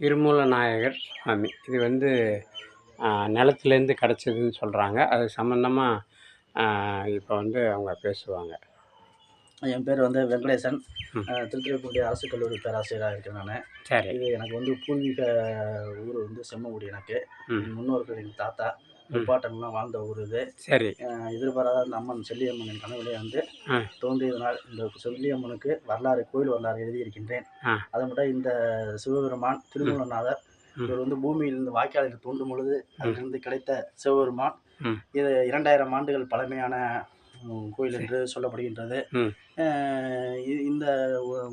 திருமூல நாயகர் சுவாமி. இது வந்து நிலத்துலேருந்து கிடச்சதுன்னு சொல்கிறாங்க அது சம்மந்தமாக இப்போ வந்து அவங்க பேசுவாங்க. என் பேர் வந்து வெங்கடேசன். திருத்துறைப்பூண்டி அரசு கல்லூரி பேராசிரியராக இருக்கேன் நான். சரி. இது எனக்கு வந்து பூர்வீக ஊர் வந்து செம்மங்குடி எனக்கு. முன்னோர்கள் எங்கள் தாத்தா. முப்பாட்டன்லாம் வாழ்ந்த ஊர் இது. சரி. எதிர்பாராத அந்த அம்மன் செல்லியம்மன் கனவிலே வந்து. தோன்றியதனால் இந்த செல்லியம்மனுக்கு வரலாறு கோயில் வரலாறு எழுதியிருக்கின்றேன். அதை மட்டும் இந்த சிவபெருமான் திருமூலநாதர். இவர் வந்து பூமியிலிருந்து வாய்க்காலில் தோன்றும் பொழுது அதிலிருந்து கிடைத்த சிவபெருமான். இது இரண்டாயிரம் ஆண்டுகள் பழமையான கோயில் என்று சொல்லப்படுகின்றது. இந்த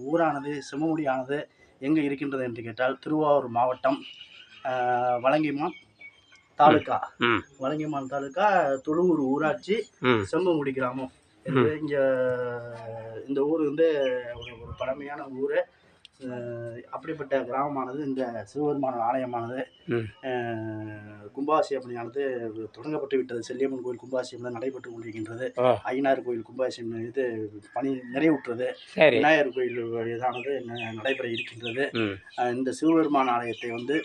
ஊரானது செம்மமுடியானது எங்கே இருக்கின்றது என்று கேட்டால் திருவாரூர் மாவட்டம் அஹ், வலங்கைமான் தாலுக்கா. ம் வலங்கைமான் தாலுக்கா தொழுவூர் ஊராட்சி செம்மங்குடி கிராமம். இங்கே இந்த ஊர் வந்து ஒரு ஒரு பழமையான ஊர். அப்படிப்பட்ட கிராமமானது இந்த சிவபெருமான ஆலயமானது. ம் அஹ், கும்பாபிஷேகப்பணியானது தொடங்கப்பட்டு விட்டது செல்லியம்மன் கோயில் கும்பாபிஷேகம் தான் நடைபெற்று கொண்டிருக்கின்றது ஐயனார் கோயில் கும்பாபிஷேகம் இது பணி நிறைவுற்றது விநாயகர் கோயில் இதானது நடைபெற இருக்கின்றது இந்த சிவபெருமான ஆலயத்தை வந்து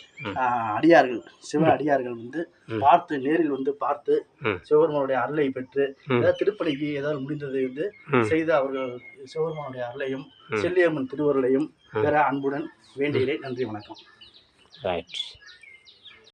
அடியார்கள் சிவ அடியார்கள் வந்து. பார்த்து நேரில் வந்து பார்த்து. சிவபெருமானுடைய அருளை பெற்று. ஏதாவது திருப்பணிக்கு ஏதாவது முடிந்ததை வந்து. செய்து அவர்கள் சிவபெருமானுடைய அருளையும். செல்லியம்மன் திருவருளையும். பெற அன்புடன் வேண்டுகிறேன் நன்றி வணக்கம் ரைட்